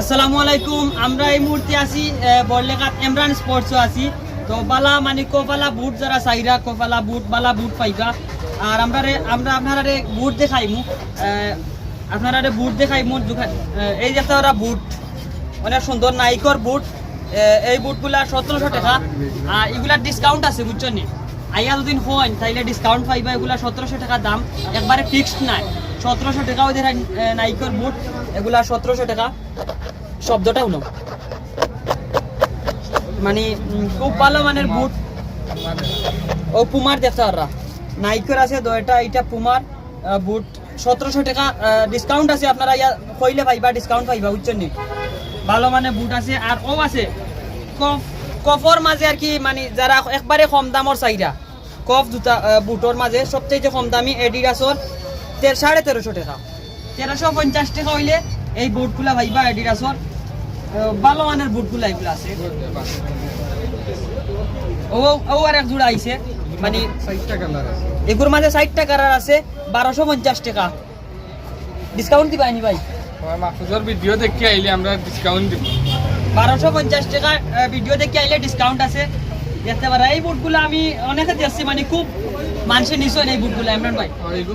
আসসালামু আলাইকুম, আমরা এই মুহূর্তে আছি বড়লেখাত এমরান স্পোর্টসও আছি। তো বালা মানে কপালা বুট, যারা চাইরা কপালা বুট, বালা বুট পাইবা। আর আমরা আমরা আপনারা বুট দেখাইমু আপনারা বুট দেখাইমু এই যে ওরা বুট, অনেক সুন্দর নাইকর বুট এই বুটগুলা সতেরোশো টাকা। আর এগুলার ডিসকাউন্ট আছে বুঝছ নি? আইয়া দুদিন হন তাইলে ডিসকাউন্ট পাইবা, এগুলা সতেরোশো টাকা দাম, একবারে ফিক্সড নাই। সতেরোশো টাকাও দেখা নাইকর বুট, এগুলা সতেরোশো টাকা। শব্দটা হলো মানে খুব ভালো মানের বুট। ও পুমার দেখতে পাররা নাইকের আছে দয়টা এটা পুমার বুট। সতেরোশো টাকা ডিসকাউন্ট আছে আপনারা ইয়া, কইলে পাইবা ডিসকাউন্ট পাইবা, বুঝছেন নি? ভালো মানে বুট আছে, আর ও আছে। কফ, কফর মাঝে আর কি মানে যারা একবারে কম দামর চাইরা কফ জুতা বুটর মাঝে, সবচেয়ে কম দামি এডিডাসর সাড়ে তেরোশো টাকা। তেরোশো পঞ্চাশ টাকা হইলে এই বুটগুলা ভাইবা এডিডাসর ভালো মানের বুটগুলা এগুলো আছে। ও ও আর এক জোড়া আইছে মানে মাঝে ষাট টাকার আছে বারোশো পঞ্চাশ টাকা। ডিসকাউন্ট দিবা নি ভাই? মাহফুজের ভিডিও দেখে আইলে আমরা ডিসকাউন্ট দিব। বারোশো পঞ্চাশ টাকা ভিডিও দেখে আইলে ডিসকাউন্ট আছে। দেখতে পারা এই বুটগুলো আমি অনেকে দেখছি মানে খুব মানুষের নিশ্চয় এই বুটগুলো ইমরান ভাই।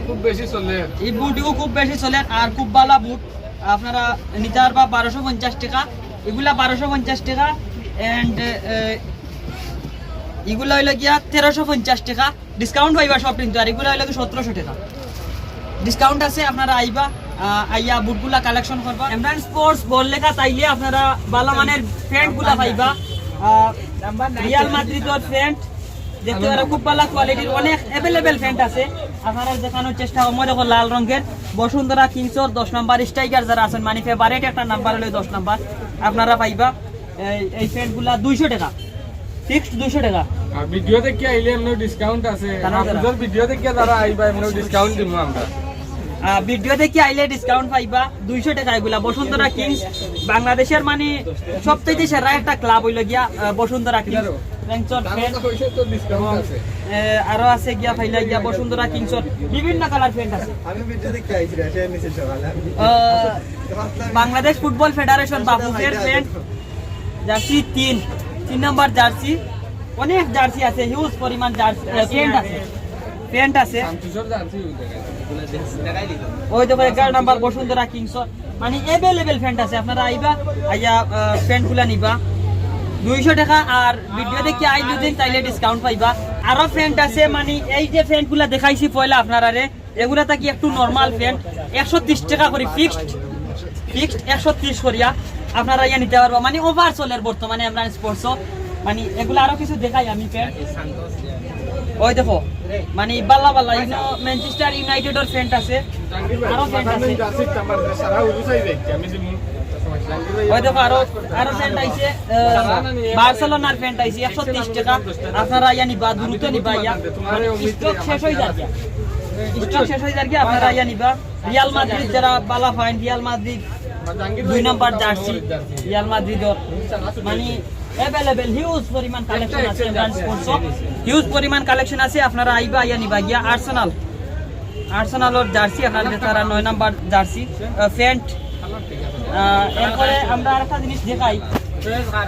খুব বেশি চলে। এই বুটগুলো খুব বেশি চলে আর খুব ভালো বুট। আপনারা নিতে পারবা বারোশো পঞ্চাশ টাকা। এগুলা বারোশো পঞ্চাশ টাকা অ্যান্ড এগুলো হইল গিয়া তেরোশো পঞ্চাশ টাকা। ডিসকাউন্ট পাইবা সব কিন্তু আর এগুলো হইল সতেরোশো টাকা। ডিসকাউন্ট আছে আপনারা আইবা আইয়া বুটগুলা কালেকশন করবা। এমরান স্পোর্টস বল লেখা চাইলে আপনারা ভালো মানের প্যান্টগুলা পাইবা। রিয়াল মাদ্রিদর প্যান্ট দেখতে পারা খুব ভালো কোয়ালিটির অনেক অ্যাভেলেবেল প্যান্ট আছে। আপনারা দেখানোর চেষ্টা করব দেখো লাল রঙের। বসুন্ধরা কিংসর দশ নাম্বার স্ট্রাইকার যারা আছেন মানে ফেভারেট একটা নাম্বার হলো দশ নাম্বার। আপনারা পাইবা এই- এই প্যান্টগুলা দুইশো টাকা। ফিক্সড দুইশো টাকা। ভিডিও দেখে আইলে এমনি ডিসকাউন্ট আছে। ভিডিও দেখে যারা আইবা এমনি ডিসকাউন্ট দিব আমরা। আহ, ভিডিও দেখে আইলে ডিসকাউন্ট পাইবা? দুইশো টাকা এগুলা। বসুন্ধরা কিংস বাংলাদেশের মানে সবথেকে সেরা একটা ক্লাব হইল গিয়া বসুন্ধরা কিংস আরও আছে গিয়া ফাইলা গিয়া বসুন্ধরা কিংসর বিভিন্ন কালার ফ্যান্ট আছে। বাংলাদেশ ফুটবল ফেডারেশন বাফুফের প্যান্ট জার্সি তিন তিন নম্বর জার্সি। অনেক জার্সি আছে হিউজ পরিমাণ জার্সি প্যান্ট আছে। প্যান্ট আছে। ওই দেখো, এগারো নাম্বার বসুন্ধরা কিংস। মানে এভেলেবেল ফ্যান্ট আছে, আপনারা আইবা, আইয়া ফ্যান্টগুলা নিবা। দুইশো টাকা আর ভিডিও দেখে আই দুদিন তাইলে ডিসকাউন্ট পাইবা। আরও ফ্যান্ট আছে মানে এই যে ফ্যান্টগুলা দেখাইছি পয়লা আপনারা রে এগুলা থাকি একটু নর্মাল ফ্যান্ট একশো টাকা করে ফিক্সড ফিক্সড একশো ত্রিশ করিয়া আপনারা ইয়া নিতে পারবা। মানে ওভার চলের বর্তমানে আমরা স্পোর্টস মানে এগুলা আরও কিছু দেখাই আমি ফ্যান্ট ওই দেখো মানে বাল্লা বাল্লা ইউনো ম্যানচেস্টার ইউনাইটেডের ফ্যান্ট আছে, আরও ফ্যান্ট আছে। যাচ্ছি ওই দেখো, আরও আরও ফ্যান্ট আইছে বার্সেলোনার ফ্যান্ট আইছে, একশো তিরিশ টাকা। আপনারা ইয়া নিবা, দ্রুত নিবা ইয়া। মানে স্টক শেষ হয়ে যাবে স্টক শেষ হয়ে যাবে আপনারা ইয়া নিবা। রিয়াল মাদ্রিদ যারা বালা ফাইন রিয়াল মাদ্রিদ দুই নম্বর জার্সি রিয়াল মাদ্রিদর মানে অ্যাভেলেবেল হিউজ পরিমাণ কালেকশন আছে ব্র্যান্ড স্পোর্টস হিউজ পরিমাণ কালেকশন আছে আপনারা আইবা ইয়া নিবা। গিয়া আর্সেনাল আর্সেনালের জার্সি আপনাদের তারা নয় নাম্বার জার্সি প্যান্ট এরপরে আমরা আরেকটা জিনিস দেখাই।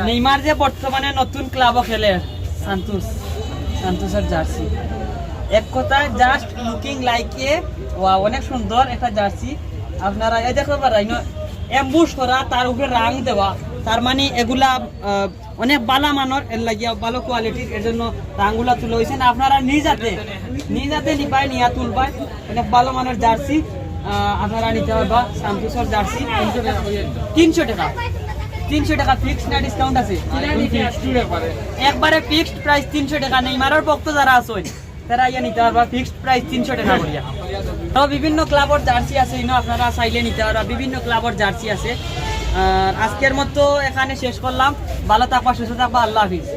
নেইমার যে বর্তমানে নতুন ক্লাবও খেলে সান্তোস সান্তোসের জার্সি এক কথায় জাস্ট লুকিং লাইক এ ওয়া অনেক সুন্দর একটা জার্সি আপনারা এই দেখতে পারেন এম্বুশ করা তার উপরে রাং দেওয়া। তার মানে এগুলা অনেক বালা মানের এর লাগিয়া ভালো কোয়ালিটির এর জন্য রাংগুলা তুলে হয়েছে না আপনারা নিজ হাতে নিজ হাতে নিবাই নিয়া তুলবাই অনেক ভালো মানের জার্সি আপনারা নিতে পারবা সান্তোসের জার্সি তিনশো টাকা। তিনশো টাকা। ফিক্সড না ডিসকাউন্ট আছে? একবারে ফিক্সড প্রাইস তিনশো টাকা নেই। মারার ভক্ত যারা আছে তারা ইয়া নিতে পারবা ফিক্সড প্রাইস তিনশো টাকা করিয়া। বিভিন্ন ক্লাবর জার্সি আছে ইনো আপনারা চাইলে নিতে পারবা। বিভিন্ন ক্লাবর জার্সি আছে। আর আজকের মতো এখানে শেষ করলাম। ভালো থাকবা সুস্থ থাকবা আল্লাহ হাফিজ।